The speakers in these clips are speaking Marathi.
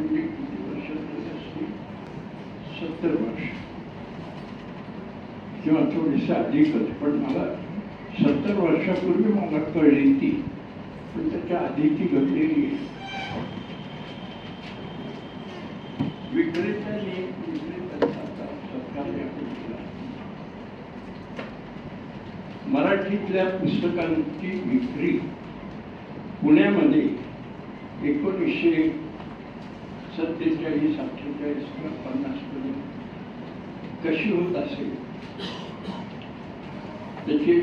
म्हणजे किती वर्ष. झाली सत्तर वर्ष किंवा थोडीसं अधिकच पण मला सत्तर वर्षापूर्वी मला कळली ती. पण त्याच्या आधी ती घडलेली आहे. विक्रेत्याने विक्रेत्याचा सत्कार मराठीतल्या पुस्तकांची विक्री पुण्यामध्ये एकोणीसशे सत्तेचाळीस अठ्ठेचाळीस किंवा पन्नास पर्यंत कशी होत असेल? त्याची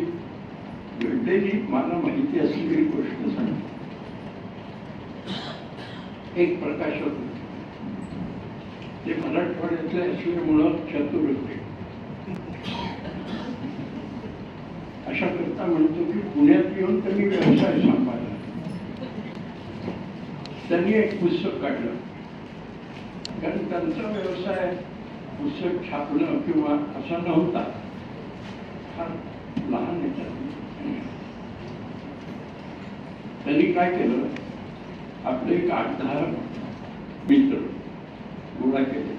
घडलेली मला माहिती असलेली गोष्ट सांग एक प्रकाशक होते. ते मराठवाड्यातले असल्यामुळं चतुर होते अशा करता म्हणतो की पुण्यात येऊन त्यांनी व्यवसाय सांभाळला. त्यांनी एक पुस्तक काढलं. कारण त्यांचा व्यवसाय पुस्तक छापणं किंवा असा नव्हता. फार लहान याच्यात. त्यांनी काय केलं? आपले एक आठ दहा मित्र गोळा केले.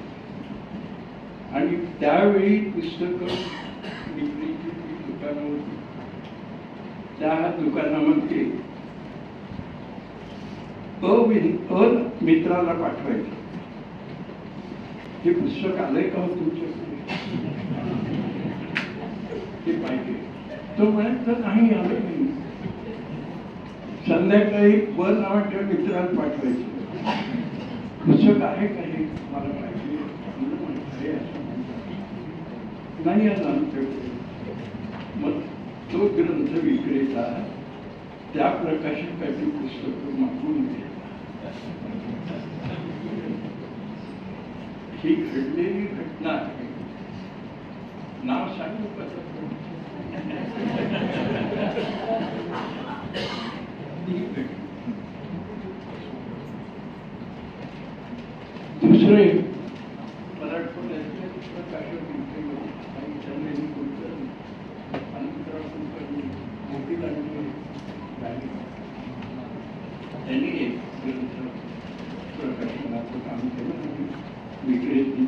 आणि त्यावेळी पुस्तक विक्रीची जी दुकानं होती. त्या दुकानामध्ये अविन अ मित्राला पाठवायचं. हे पुस्तक आलंय का हो तुमच्याकडे ते पाहिजे तो म्हणत नाही आलं नाही संध्याकाळी वर नावाच्या मित्राला पाठवायचे पुस्तक आहे का हे मला पाहिजे असं नाही आलं आमच्याकडे मग तो ग्रंथ विक्रेता त्या प्रकाशकाची पुस्तकं मागून घेतला ही घडलेली घटना आहे. नाव सांगू का त्याचं? ही घटना. दुसरे मराठवाड्यातले प्रकाशक विक्रीमध्ये काही चंद्रेनी कुलकर्णी अनंतराव कुलकर्णी मोतीलांनी गाणी त्यांनी एक ग्रंथ प्रकाशनाचं काम केलं आणि विक्रेते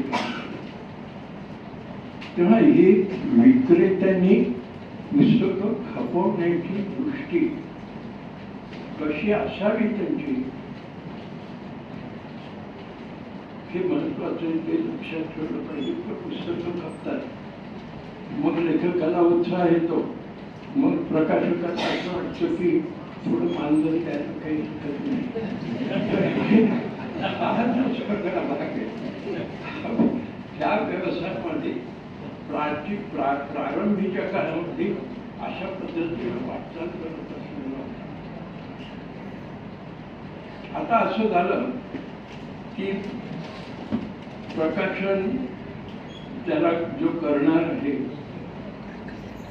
काम केलं तेव्हा ही विक्रेत्यांनी पुस्तकं खपवण्याची दृष्टी कशी असावी त्यांची हे महत्वाचं आहे, ते लक्षात ठेवलं पाहिजे. की पुस्तकं खपतात मग लेखकाला उत्साह येतो. मग प्रकाशकाला असं वाटतं की थोडं मानधन द्यायला काही हरकत नाही. त्या व्यवसायामध्ये प्राची प्रा प्रारंभीच्या काळामध्ये अशा पद्धतीनं वाटचाल करत असलेलं आता असं झालं की प्रकाशन त्याला जो करणार आहे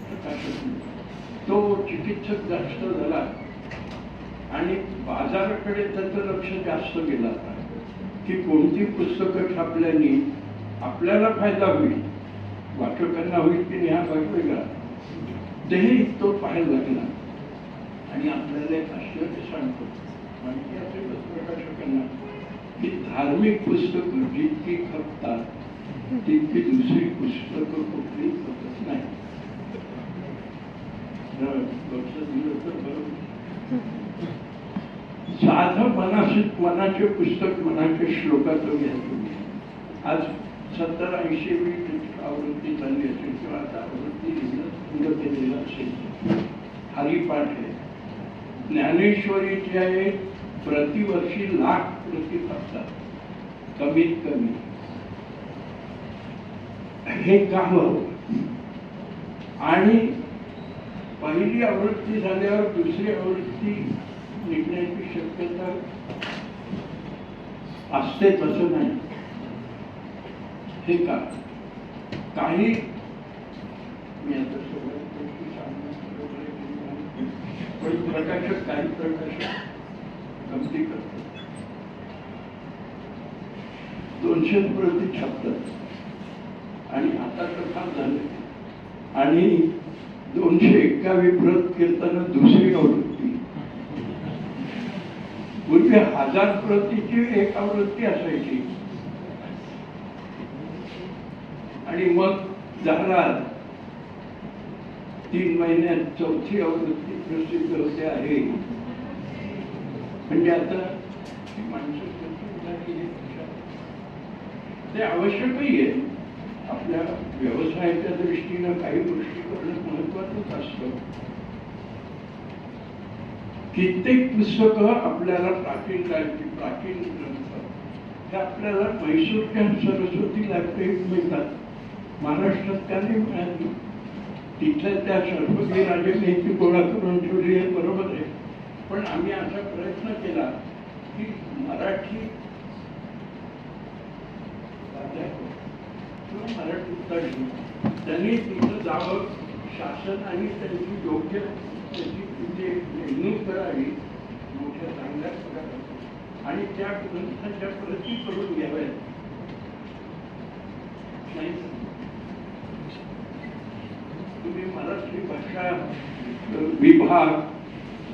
प्रकाशन. तो चिकित्सक जास्त झाला आणि बाजाराकडे त्याचं लक्ष जास्त गेला की कोणती पुस्तकं छापल्याने आपल्याला फायदा होईल वाचकांना होईल की नाही हा भाग वेगळा. तेही तो पाहायला लागला. आणि आपल्याला एक आश्चर्य सांगतो. माहिती असेल प्रकाशकांना ही धार्मिक म्हणजे पुस्तकं जितकी खपतात तितकी दुसरी पुस्तकं कुठली खपत नाही. जर साधं मनाशी मनाचे पुस्तक मनाचे श्लोकाचं घ्या तुम्ही आज सत्तर ऐंशी आवृत्ती झाली असेल किंवा आता आवृत्ती लिहिलं केलेलं असेल. हरिपाठ आहे. ज्ञानेश्वरीचे आहे प्रतिवर्षी लाख प्रति असतात कमीत कमी. हे काम आणि पहिली आवृत्ती झाल्यावर दुसरी आवृत्ती निघण्याची शक्यता असते तसं नाही. हे का? काही मी आता सगळ्या गोष्टी सांगण्यात पण प्रकाशक काही प्रकाशक कमिटी करतात दोनशे प्रति छापतात आणि आता तर फार झाले. आणि दोनशे एक्कावी प्रत करताना दुसरी आवृत्ती. पूर्वी हजार प्रतीची एक आवृत्ती असायची. आणि मग जाहरात तीन महिन्यात चौथी आवृत्ती प्रसिद्ध होते आहे. म्हणजे आता ही माणसं ते आवश्यकही आहे आपल्या व्यवसायाच्या दृष्टीनं काही गोष्टी करणं महत्वाचंच असतं. कित्येक पुस्तकं आपल्याला प्राचीन काळची प्राचीन ग्रंथ हे आपल्याला म्हैसूरच्या सरस्वती लायब्ररीत मिळतात. महाराष्ट्रात त्याने मिळाली तिथल्या त्या सरस्वती राजाने ती गोळा करून ठेवली हे बरोबर आहे. पण आम्ही असा प्रयत्न केला की मराठी किंवा मराठी तज्ञ त्यांनी तिथं जावं शासन आणि त्यांची योग्य त्याची तिथे म्हणजे नेमणूक करावी मोठ्या चांगल्या प्रकारे आणि त्या ग्रंथाच्या प्रती करून घ्याव्यात. नाही तुम्ही मराठी भाषा विभाग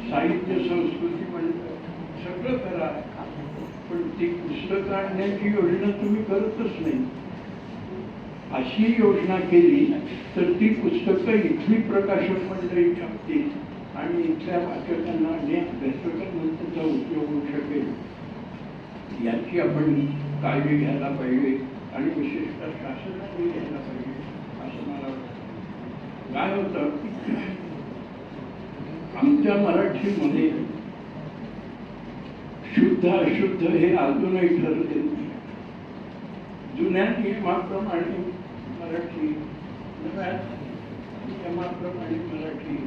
साहित्य संस्कृती म्हणजे सगळं करा पण ती पुस्तकं आणण्याची योजना तुम्ही करतच नाही. अशी योजना केली तर ती पुस्तकं इथली प्रकाशन मंडळी छापतील आणि इथल्या वाचकांना आणि अभ्यासकांना त्याचा उपयोग होऊ शकेल. याची आपण काळजी घ्यायला पाहिजे आणि विशेषतः शासनाने घ्यायला पाहिजे असं मला वाटतं. काय होतं? आमच्या मराठीमध्ये शुद्ध अशुद्ध हे अजूनही ठरले जुन्या नियमाप्रमाणे मराठी नव्या नियमाप्रमाणे मराठी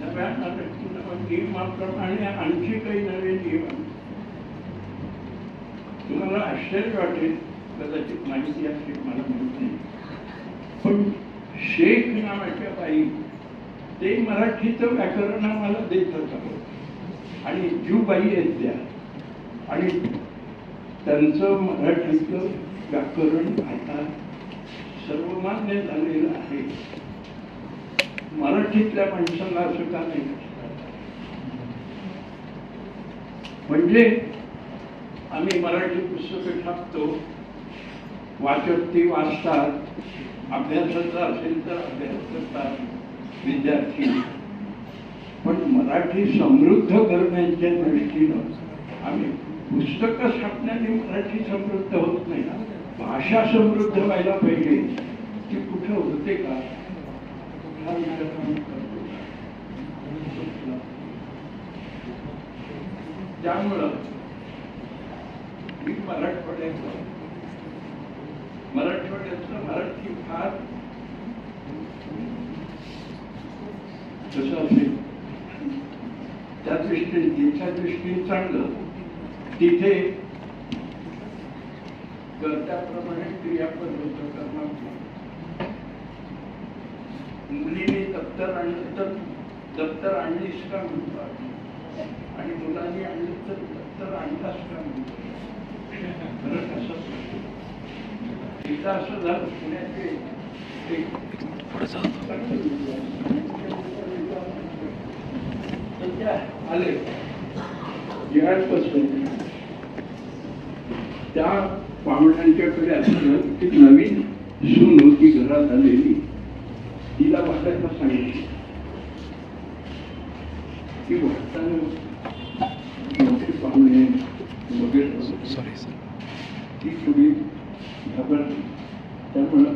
नव्या मराठी नव्या नियमाप्रमाणे आणखी काही नवे नियम तुम्हाला आश्चर्य वाटेल कदाचित माहिती असेल मला माहिती नाही. पण शेख नावाच्या बाई ते मराठीचं व्याकरण आम्हाला देत होतं. आणि जू बाई आहेत त्या. आणि त्यांचं मराठीचं व्याकरण आता सर्वमान्य झालेलं आहे. मराठीतल्या माणसाला असं का नाही म्हणजे आम्ही मराठी पुस्तकं छापतो वाचक ती वाचतात अभ्यासाचा असेल तर अभ्यास करतात विद्यार्थी. पण मराठी समृद्ध करण्याच्या दृष्टीनं आम्ही पुस्तकं छापण्याने मराठी समृद्ध होत नाही भाषा समृद्ध व्हायला पाहिजे. ती कुठं होते का? हा विचार करतो. त्यामुळं मी मराठवाड्याचं मराठवाड्याचं मराठी फार कसं असेल त्या दृष्टीने तिच्या दृष्टीने चांगलं तिथे कर्त्याप्रमाणे क्रियापद होतं कर्माप्रमाणे मुलीने दप्तर आणलं तर दप्तर आणलीस का म्हणतो आपण. आणि मुलांनी आणलं तर दप्तर आणलास का म्हणतो फरक असं एकदा असं झालं पुण्याचे एक आले. होते त्या पाहुण्यांच्याकडे असलं की नवीन सून होती घरात आलेली. तिला वाटायला सांगितली. की वाटताना मोठे पाहुणे वगैरे सॉरी सर ती थोडी घाबरली. त्यामुळं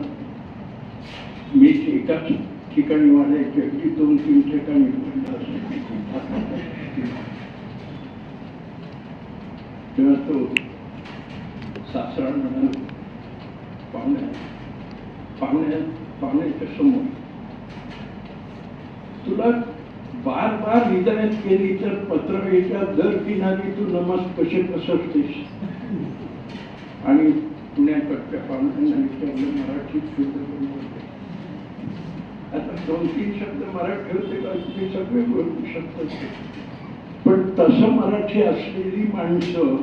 मी एकाच ठिकाणी वाढायची अगदी दोन तीन ठिकाणी. तेव्हा तो सासरा म्हणाला पाहुण्या पाहुण्या पाहुण्याच्या समोर तुला बार बार हिदायत केली तर पत्रवेच्या दर किनारी तू नमाज कसे पसरतेस? आणि पुण्याकडच्या पाहुण्यांना विचारलं मराठीत शुद्ध करून आता दोन तीन शब्द मराठी होते सगळे बोलू शकतात पण तसं मराठी असलेली माणसं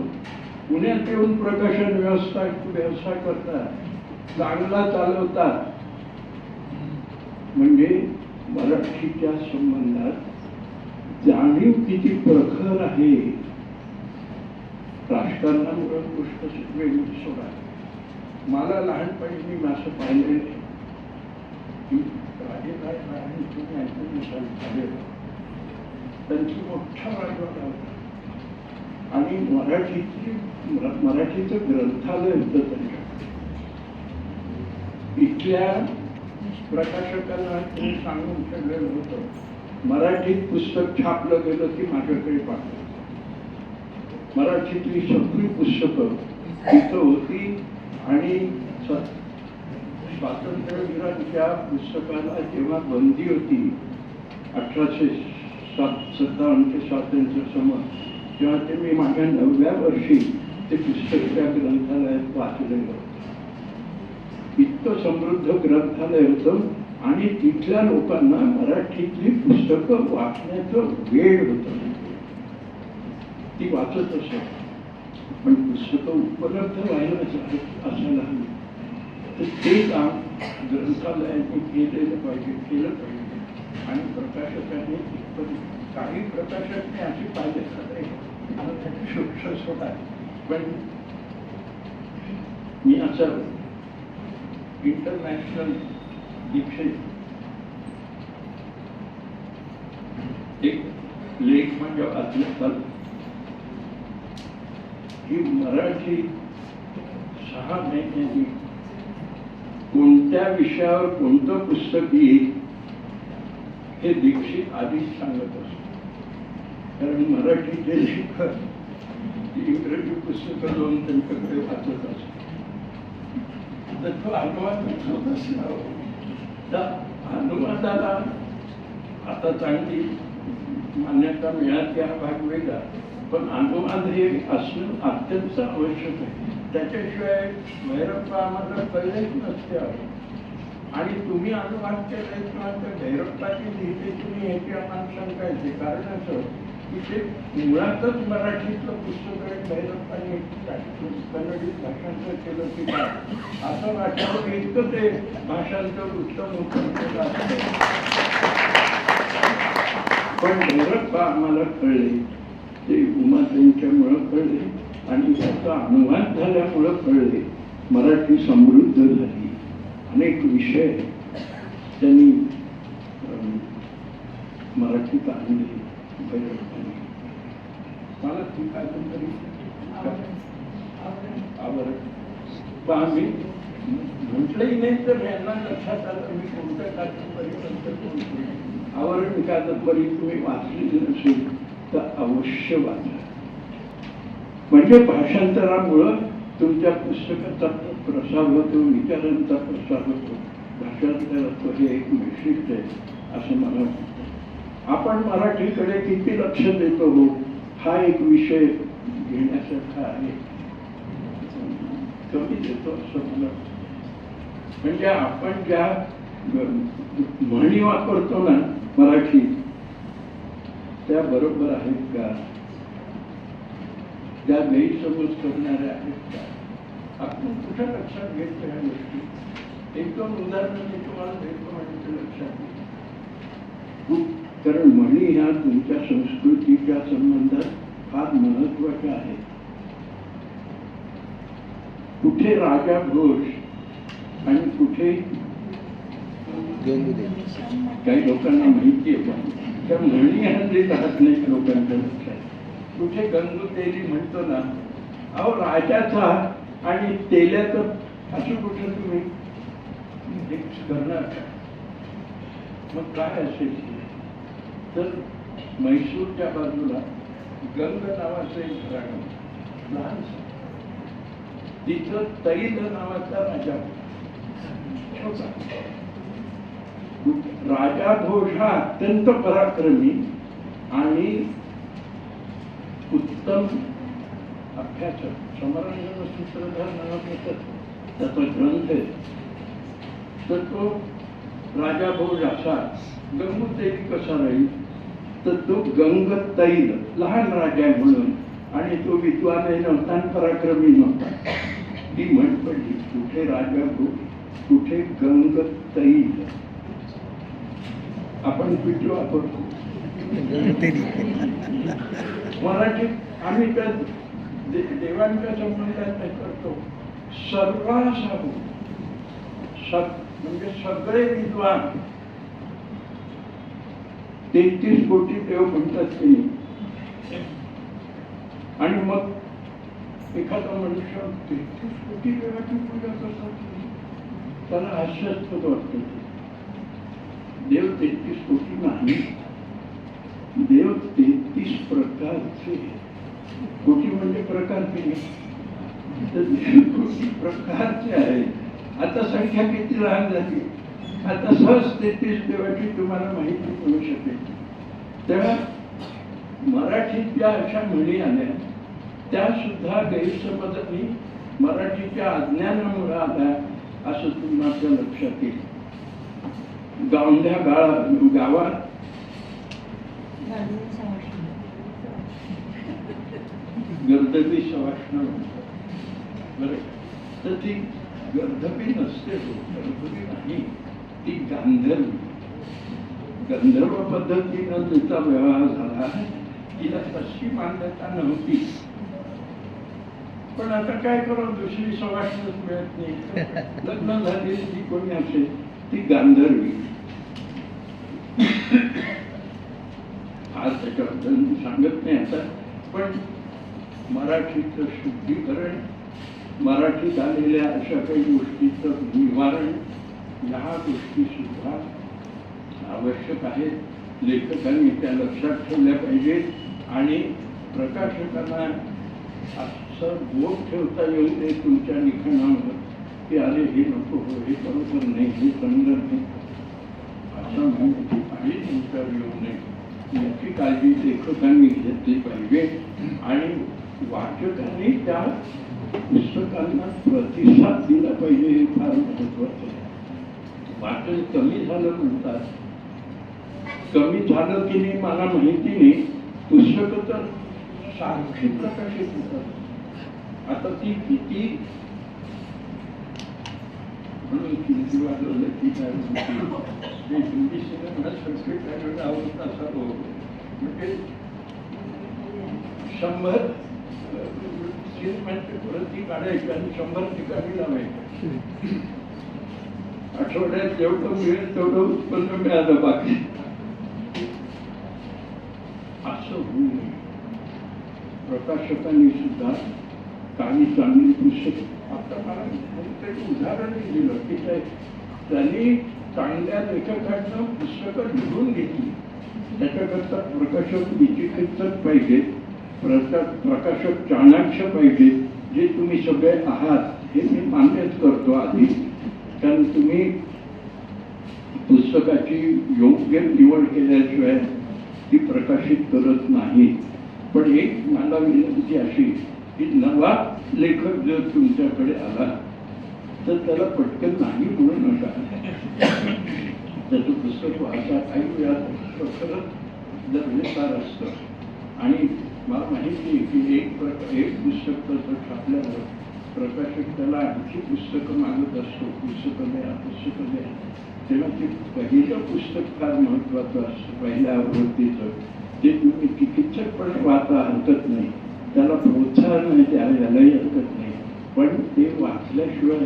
पुण्यात येऊन प्रकाशन व्यवस्था व्यवसाय करतात चांगला चालवतात. म्हणजे मराठीच्या संबंधात जाणीव किती प्रखर आहे राजकारणामुळे गोष्ट वेगळी सोडा. मला लहानपणी मी असं पाहिलेलं आहे की तुम्ही ऐकून नसाल त्यांची मोठा राजवाडा आणि मराठीची मराठीचं ग्रंथालय होतं त्यांच्या इथल्या प्रकाशकांना ते सांगून ठेवलेलं होतं मराठीत पुस्तक छापलं गेलं की माझ्याकडे पाठव मराठीतली सगळी पुस्तकं तिथं होती आणि स्वातंत्र्यवीरांच्या पुस्तकाला जेव्हा बंदी होती अठराशे सात सत्तावन्न ते स्वातंत्र्य समोर तेव्हा ते मी माझ्या नवव्या वर्षी ते पुस्तक त्या ग्रंथालयात वाचलेलं होतं. इतकं समृद्ध ग्रंथालय होतं आणि तिथल्या लोकांना मराठीतली पुस्तकं वाचण्याचं वेळ होतं. ती वाचत असत. पण पुस्तकं उपलब्ध व्हायला जा- असायला हवी. तर ते काम ग्रंथालयांनी केलेलं पाहिजे केलं पाहिजे. आणि प्रकाशकांनी काही प्रकाशकने अशी पाहिजे त्याची शिक्षक होता पण मी असं इंटरनॅशनल दीक्षेत एक लेख म्हणजे वाचलं ही मराठी सहा महिन्यांनी कोणत्या विषयावर कोणतं पुस्तक येईल हे दीक्षित आधीच सांगत असतो. कारण मराठीचे लेखक इंग्रजी पुस्तकं जाऊन त्यांच्याकडे वाचत असतो तर तो अनुवाद होत असणार अनुवादाला आता चांगली मान्यता मिळाली हा भाग वेगळा पण अनुवाद हे असणं अत्यंत आवश्यक आहे. त्याच्याशिवाय भैरप्पा आम्हाला कळलेच नसते. आणि तुम्ही अनुवाद केले किंवा त्या भैरप्पाची लिहिते तुम्ही याची आम्हाला सांगायचे कारण असं की ते मुळातच मराठीतलं पुस्तक आहे भैरप्पाने कन्नडीत भाषांतर केलं की काय? असं वाटावं इतकं ते भाषांतर उत्तम उत्तम असतं पण भैरप्पा आम्हाला कळले. ते उमाताईंच्यामुळं कळले आणि त्याचा अनुवाद झाल्यामुळं कळले मराठी समृद्ध झाली. अनेक विषय त्यांनी मराठीत आणले. मला ती कादंबरी आवड आम्ही म्हटलंही नाही तर यांना लक्षात आलं मी कोणत्या कादंबरीबद्दल आवरण कादंबरी तुम्ही वाचली नसेल. तर अवश्य वाचा. म्हणजे भाषांतरामुळं तुमच्या पुस्तकाचा प्रसार होतो विचारांचा प्रसार होतो. भाषांतराचं हे एक वैशिष्ट्य आहे असं मला वाटतं. आपण मराठीकडे किती लक्ष देतो हो हा एक विषय घेण्यासारखा आहे. कमी देतो असं मला म्हणजे आपण ज्या म्हणी वापरतो ना मराठी त्या बरोबर आहेत का? त्या गैरसमज करणाऱ्या आहेत का? आपण कुठं लक्षात घेतो ह्या गोष्टी? एक दोन उदाहरणं मी तुम्हाला देतो म्हणजे ते लक्षात कारण म्हणी ह्या तुमच्या संस्कृतीच्या संबंधात फार महत्त्वाच्या आहेत. कुठे राजा घोष आणि कुठे काही लोकांना माहिती आहे पण त्या म्हणी हल्ली राहत नाही लोकांच्या लक्षात कुठे गंगुतेली म्हणतो ना अहो राजाचा आणि तेल्याचं असं कुठं तुम्ही? हे करणार का? मग काय असेल तर म्हैसूरच्या बाजूला गंग नावाचं एक घराणं लहान तिथं तैल नावाचा राजा होता. राजा घोष हा अत्यंत पराक्रमी आणि उत्तम अभ्यासक समरांगण सूत्रधार नावाचं त्याचा ग्रंथ आहे. तर तो राजा भोज असा गंगोत्रेरी कसा राहील? तर तो गंग तैल लहान राजा आहे म्हणून आणि तो विद्वानही नव्हता आणि पराक्रमी नव्हता. ती म्हण पडली कुठे राजा भोज कुठे गंग तैल आपण पीठ वापरतो मराठीत आम्ही त्या दे- लोकांच्या संबंधात करतो? सर्रास आहो सग म्हणजे सगळे विद्वान. तेहतीस कोटी देव म्हणतात ते आणि मग एखादा मनुष्य तेहतीस कोटी देवाची पूजा करतात त्याला हास्यास्पद वाटतं. देव तेहतीस कोटी नाही. देव तेहतीस प्रकारचे कोटी म्हणजे प्रकार तर देव कोटी प्रकारचे आहे आता संख्या किती लहान झाली? आता सहज तेहतीस देवाची तुम्हाला माहिती मिळू शकेल. तेव्हा मराठीत ज्या अशा म्हणी आल्या त्या सुद्धा गैरसमजांनी मराठीच्या अज्ञानामुळे आल्या असं तुम्हाला लक्षात येईल. गावंढ्या गाळा गावात. गर्दबी सवाष्ण बरं. तर ती गर्दबी नसते गर्दबी नाही. ती गांधर्वी. गंधर्व पद्धतीनं तिचा व्यवहार झाला तिला तशी मान्यता नव्हती. पण आता काय करावं दुसरी सवाष्णच मिळत नाही. लग्न झालेली जी कोणी असेल? ती गांधर्वी. आज त्याच्याबद्दल मी सांगत नाही आता पण मराठीचं शुद्धीकरण मराठीत आलेल्या अशा काही गोष्टीचं निवारण ह्या गोष्टी सुद्धा आवश्यक आहेत. लेखकांनी त्या लक्षात ठेवल्या पाहिजेत आणि प्रकाशकांना असं बोध ठेवता येऊ नये तुमच्या लिखाणावर. की अरे हे नको हो हे बरोबर नाही हे चांगलं नाही. असं म्हणण्याची काही तुमच्यावर येऊ नये. याची काळजी लेखकांनी घेतली पाहिजे. आणि वाचकांनी त्या पुस्तकांना प्रतिसाद दिला पाहिजे हे फार महत्वाचं आहे. वाचन कमी झालं म्हणतात. कमी झालं की नाही मला माहिती नाही. पुस्तकं तर सारखी प्रकाशित होतात. आता ती किती म्हणून किती वाजवलं की काय म्हणते. ते हिंदी सिनेमा संस्कृत आवडत असावं म्हणजे शंभर सिनेमांची प्रती काढायची आणि शंभर ठिकाणी लावायची आठवड्यात जेवढं मिळेल तेवढं उत्पन्न मिळालं बाकी असं होऊ नये प्रकाशकांनी सुद्धा काही चांगली पुस्तक आता मला उदाहरण दिलं की त्यांनी चांगल्या लेखकांना पुस्तकं लिहून घेतली. त्याच्याकरता प्रकाशक विचिकित्सक पाहिजे प्रका- प्रकाशक चाणाक्ष पाहिजे जे तुम्ही सगळे आहात हे मी मान्यच करतो आधी. कारण तुम्ही पुस्तकाची योग्य निवड केल्याशिवाय ती प्रकाशित करत नाही. पण एक मला विनंती अशी की नवा लेखक जर तुमच्याकडे आला तर त्याला पटकन नाही म्हणून नका. त्याचं पुस्तक वाचा काही वेळा खरंच दर्जेदार असतं. आणि मला माहिती आहे की एक प्रकार एक पुस्तक तसं छापल्यावर प्रकाशक त्याला आणखी पुस्तकं मागत असतो पुस्तकं द्या पुस्तकं द्या तेव्हा ते पहिलं पुस्तक फार महत्वाचं असतं पहिल्या आवृत्तीचं. ते तुम्ही चिकित्सकपणे वाचा हरकत नाही. त्याला प्रोत्साहन म्हणजे माहिती यालाही हरकत नाही. पण ते वाचल्याशिवाय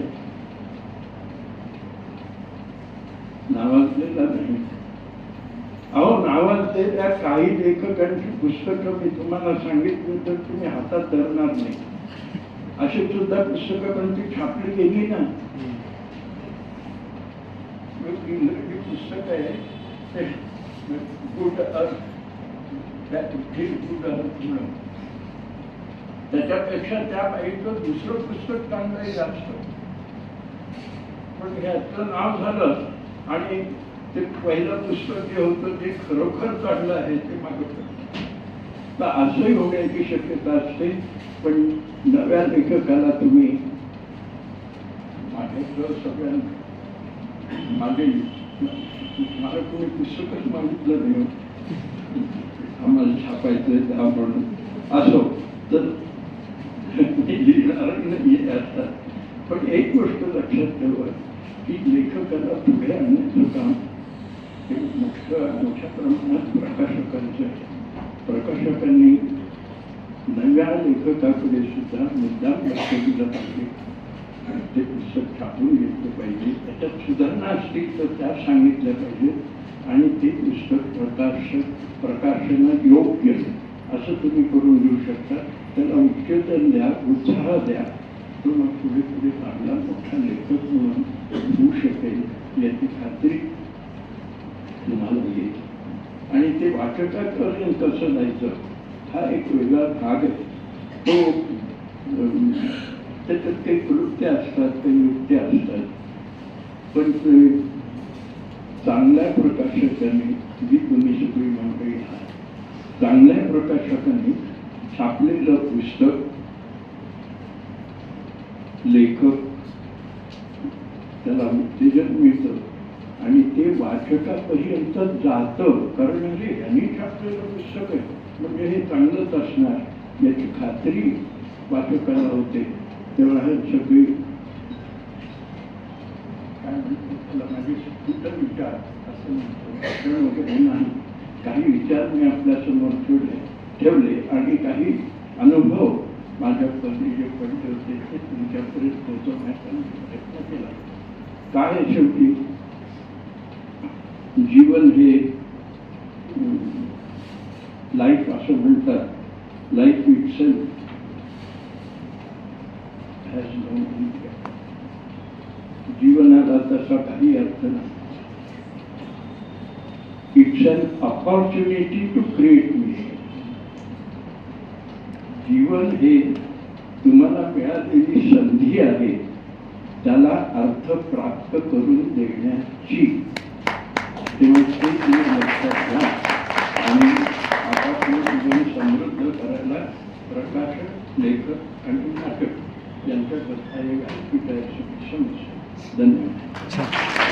नावाजलेला नाही. अहो नावाजलेल्या काही लेखकांची पुस्तकं मी तुम्हाला सांगितली तर तुम्ही हातात धरणार नाही. अशी सुद्धा पुस्तकं पण ती छापली गेली ना. इंग्रजी पुस्तक आहे. ते गुड अर्थ गुड अर्थ म्हणून त्याच्यापेक्षा त्या बाईचं दुसरं पुस्तक चांगलं जास्त पण ह्याचं नाव झालं आणि ते पहिलं पुस्तक जे होतं ते खरोखर चांगलं आहे ते मागत. तर असंही होण्याची शक्यता असते पण नव्या लेखकाला तुम्ही माझ्याकडं सगळ्या मागे मला कोणी पुस्तकच मागितलं नाही. आम्हाला छापायचं आहे त्या म्हणून असो तर मी लिहिणार नाही आता पण एक गोष्ट लक्षात ठेवा की लेखकाला पुढे आणण्याचं काम हे मोठं मोठ्या प्रमाणात प्रकाशकांचं प्रकाशकांनी नव्या लेखकाकडे सुद्धा मुद्दाम लक्ष दिलं पाहिजे ते पुस्तक छापून घेतलं पाहिजे त्याच्यात सुधारणा असतील तर त्या सांगितल्या पाहिजेत आणि ते पुस्तक प्रकाश प्रकाशनात योग्य असं तुम्ही करून देऊ शकता. त्याला उच्चतन द्या उत्साह द्या. तो मग पुढे पुढे चांगला मोठा लेखक म्हणून होऊ शकेल याची खात्री तुम्हाला येईल आणि ते वाचकापर्यंत कसं जायचं? हा एक वेगळा भाग आहे. तो त्याच्यात काही कृत्य असतात काही युक्त्या असतात. पण ते चांगल्या प्रकाशकाने जी तुम्ही सगळी मंडळी आहात चांगल्या प्रकाशकाने छापलेलं पुस्तक लेखक त्याला उत्तेजन मिळतं आणि ते वाचकापर्यंत जातं. कारण हे यांनी छापलेलं पुस्तक आहे. म्हणजे हे चांगलंच असणार. याची खात्री वाचकाला होते. तेव्हा हे सगळी काय म्हणतो त्याला? माझे विचार असं म्हणतो वगैरे नाही. काही विचार मी आपल्यासमोर ठेवले ठेवले आणि काही अनुभव माझ्या पत्नी जे पडले होते ते तुमच्यापर्यंत पोहोचवण्याचा प्रयत्न केला. काय शेवटी? जीवन हे लाईफ असं म्हणतात. Life itself has no जीवनाला तसा काही अर्थ नाही. An opportunity to create meaning. जीवन हे तुम्हाला मिळालेली संधी आहे. त्याला अर्थ प्राप्त करून देण्याची. म्हणजे लक्षात घ्या. आणि आपापलं जीवन समृद्ध करायला प्रकाशक लेखक आणि नाटक यांच्या कथा एक ऐकू आहे धन्यवाद.